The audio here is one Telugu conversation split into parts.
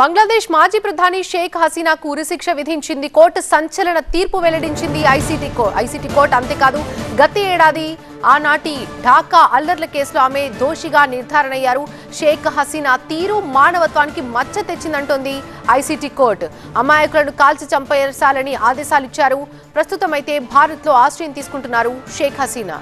బంగ్లాదేశ్ మాజీ ప్రధాని షేక్ హసీనాకు ఉరిశిక్ష విధించింది. కోర్టు సంచలన తీర్పు వెల్లడించింది. ఐసీటీ కో ఐసీటీ కోర్టు అంతేకాదు గత ఏడాది ఆనాటి ఢాకా అల్లర్ల కేసులో ఆమె దోషిగా నిర్ధారణ అయ్యారు. షేక్ హసీనా తీరు మానవత్వానికి మచ్చ తెచ్చిందంటోంది ఐసీటీ కోర్టు. అమాయకులను కాల్చి చంపేసాలని ఆదేశాలు ఇచ్చారు. ప్రస్తుతం అయితే భారత్లో ఆశ్రయం తీసుకుంటున్నారు షేక్ హసీనా.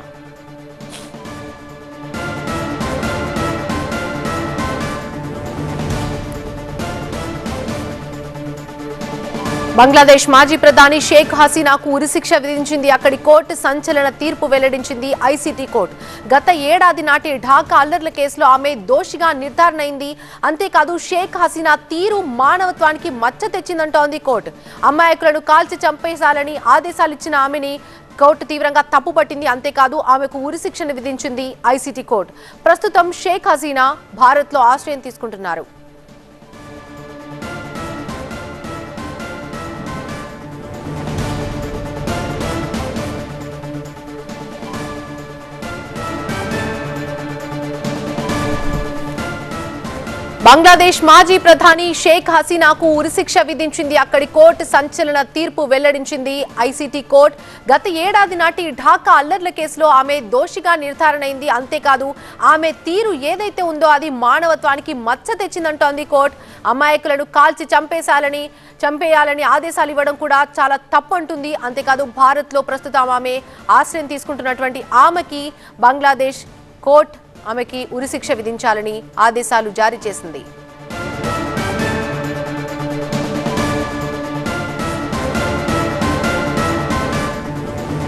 బంగ్లాదేశ్ మాజీ ప్రధాని షేక్ హసీనాకు ఉరిశిక్ష విధించింది. అక్కడి కోర్టు సంచలన తీర్పు వెల్లడించింది ఐసీటీ కోర్టు. గత ఏడాది నాటి ఢాకా అల్లర్ల కేసులో ఆమె దోషిగా నిర్ధారణ అయింది అంతేకాదు షేక్ హసీనా తీరు మానవత్వానికి మచ్చ తెచ్చిందంటోంది కోర్టు. అమాయకులను కాల్చి చంపేశాలని ఆదేశాలు ఇచ్చిన ఆమెని కోర్టు తీవ్రంగా తప్పుపట్టింది. అంతేకాదు ఆమెకు ఉరిశిక్షను విధించింది ఐసీటీ కోర్టు. ప్రస్తుతం షేక్ హసీనా భారత్లో ఆశ్రయం తీసుకుంటున్నారు. బంగ్లాదేశ్ మాజీ ప్రధాని షేక్ హసీనాకు ఉరిశిక్ష విధించింది. అక్కడి కోర్టు సంచలన తీర్పు వెల్లడించింది. ఐసీటీ కోర్టు గత ఏడాది నాటి ఢాకా అల్లర్ల కేసులో ఆమె దోషిగా నిర్ధారణ అయింది అంతేకాదు ఆమె తీరు ఏదైతే ఉందో అది మానవత్వానికి మచ్చ తెచ్చిందంటోంది కోర్టు. అమాయకులను కాల్చి చంపేశాలని చంపేయాలని ఆదేశాలు ఇవ్వడం కూడా చాలా తప్పు అంటుంది. అంతేకాదు భారత్లో ప్రస్తుతం ఆమె ఆశ్రయం తీసుకుంటున్నటువంటి ఆమెకి బంగ్లాదేశ్ కోర్టు ఆమెకి ఉరిశిక్ష విధించాలని ఆదేశాలు జారీ చేసింది.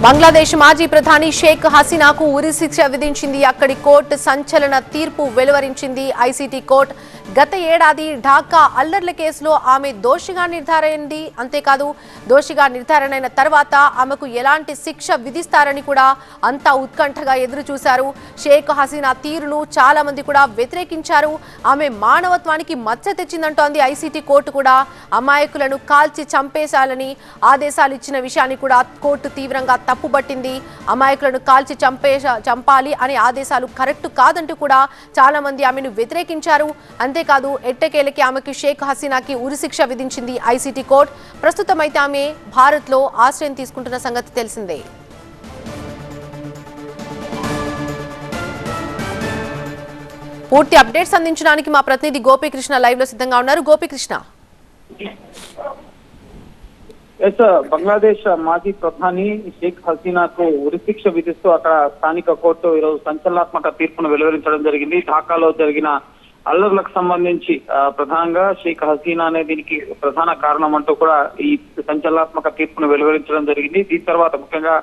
బంగ్లాదేశ్ మాజీ ప్రధాని షేక్ హసీనాకు ఉరిశిక్ష విధించింది. అక్కడి కోర్టు సంచలన తీర్పు వెలువరించింది. ఐసీటీ కోర్టు గత ఏడాది ఢాకా అల్లర్ల కేసులో ఆమె దోషిగా నిర్ధారైంది. అంతేకాదు దోషిగా నిర్ధారణ అయిన తర్వాత ఆమెకు ఎలాంటి శిక్ష విధిస్తారని కూడా అంతా ఉత్కంఠగా ఎదురు చూశారు షేక్ హసీనా తీరును చాలా మంది కూడా వ్యతిరేకించారు. ఆమె మానవత్వానికి మచ్చ తెచ్చిందంటోంది ఐసీటీ కోర్టు కూడా. అమాయకులను కాల్చి చంపేశాలని ఆదేశాలు ఇచ్చిన విషయాన్ని కూడా కోర్టు తీవ్రంగా తప్పుపట్టింది అమాయకులను కాల్చి చంపే చంపాలి అనే ఆదేశాలు కరెక్ట్ కాదంటూ కూడా చాలా మంది ఆమెను వ్యతిరేకించారు. అంతేకాదు ఎట్టకేలకి ఆమెకి షేక్ హసీనాకి ఉరిశిక్ష విధించింది ఐసీటీ కోర్టు. ప్రస్తుతం అయితే ఆమె భారత్లో ఆశ్రయం తీసుకుంటున్న సంగతి తెలిసిందే. పూర్తి అప్డేట్స్ అందించడానికి మా ప్రతినిధి గోపీకృష్ణ లైవ్లో సిద్ధంగా ఉన్నారు. గోపీకృష్ణ. ఎస్ బంగ్లాదేశ్ మాజీ ప్రధాని షేక్ హసీనాకు ఉరిశిక్ష విధిస్తూ అక్కడ స్థానిక కోర్టు ఈరోజు సంచలనాత్మక తీర్పును వెలువరించడం జరిగింది. ఢాకాలో జరిగిన అల్లర్లకు సంబంధించి ప్రధానంగా షేక్ హసీనా అనే దీనికి ప్రధాన కారణం అంటూ కూడా ఈ సంచలనాత్మక తీర్పును వెలువరించడం జరిగింది. దీని తర్వాత ముఖ్యంగా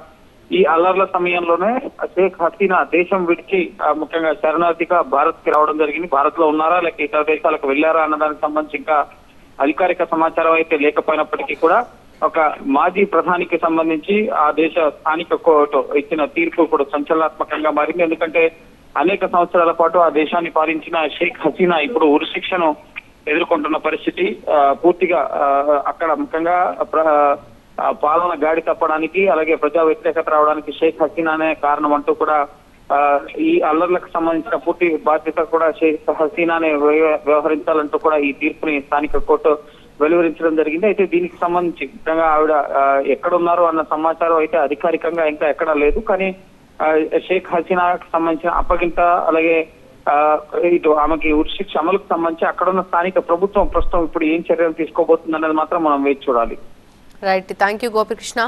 ఈ అల్లర్ల సమయంలోనే షేక్ హసీనా దేశం విడిచి ముఖ్యంగా శరణార్థిగా భారత్కి రావడం జరిగింది. భారత్లో ఉన్నారా లేక ఇతర దేశాలకు వెళ్ళారా అన్న దానికి సంబంధించి ఇంకా అధికారిక సమాచారం అయితే లేకపోయినప్పటికీ కూడా ఒక మాజీ ప్రధానికి సంబంధించి ఆ దేశ స్థానిక కోర్టు ఇచ్చిన తీర్పు కూడా సంచలనాత్మకంగా మారింది. ఎందుకంటే అనేక సంవత్సరాల పాటు ఆ దేశాన్ని పాలించిన షేక్ హసీనా ఇప్పుడు ఉరిశిక్షను ఎదుర్కొంటున్న పరిస్థితి ఆ, పూర్తిగా ఆ, అక్కడ ముఖ్యంగా ప్ర- ఆ, పాలన గాడి తప్పడానికి అలాగే ప్రజా వ్యతిరేకత రావడానికి షేక్ హసీనానే కారణం అంటూ కూడా ఆ, ఈ అల్లర్లకు సంబంధించిన పూర్తి బాధ్యత కూడా షేక్ హసీనానే వ్యవహరించాలంటూ కూడా ఈ తీర్పుని స్థానిక కోర్టు వెలువరించడం జరిగింది. అయితే దీనికి సంబంధించి ముఖ్యంగా ఆవిడ ఆ, ఎక్కడున్నారు అన్న సమాచారం అయితే అధికారికంగా ఇంకా ఎక్కడా లేదు. కానీ షేక్ హసీనాకి సంబంధించిన అప్పగింత అలాగే ఆ, ఇటు ఆమెకి ఉరిశిక్ష అమలుకు సంబంధించి అక్కడున్న స్థానిక ప్రభుత్వం ప్రస్తుతం ఇప్పుడు ఏం చర్యలు తీసుకోబోతుంది అనేది మాత్రం మనం వేచి చూడాలి. Right thank you Gopikrishna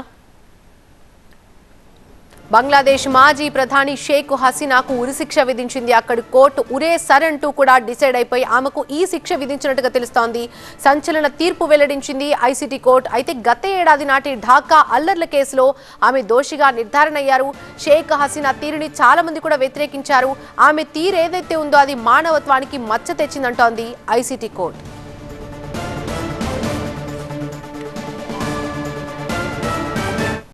Bangladesh మాజీ ప్రధాని షేక్ హసీనాకు ఉరిశిక్ష విధించింది. అక్కడి కోర్టు ఉరే సర్ అంటూ కూడా డిసైడ్ అయిపోయి ఆమెకు ఈ శిక్ష విధించినట్టుగా తెలుస్తోంది. సంచలన తీర్పు వెల్లడించింది ఐసీటీ కోర్టు. అయితే గత ఏడాది నాటి ఢాకా అల్లర్ల కేసులో ఆమె దోషిగా నిర్ధారణ అయ్యారు. షేక్ హసీనా తీరుని చాలా మంది కూడా వ్యతిరేకించారు. ఆమె తీరు ఏదైతే ఉందో అది మానవత్వానికి మచ్చ తెచ్చిందంటోంది ఐసీటీ కోర్టు.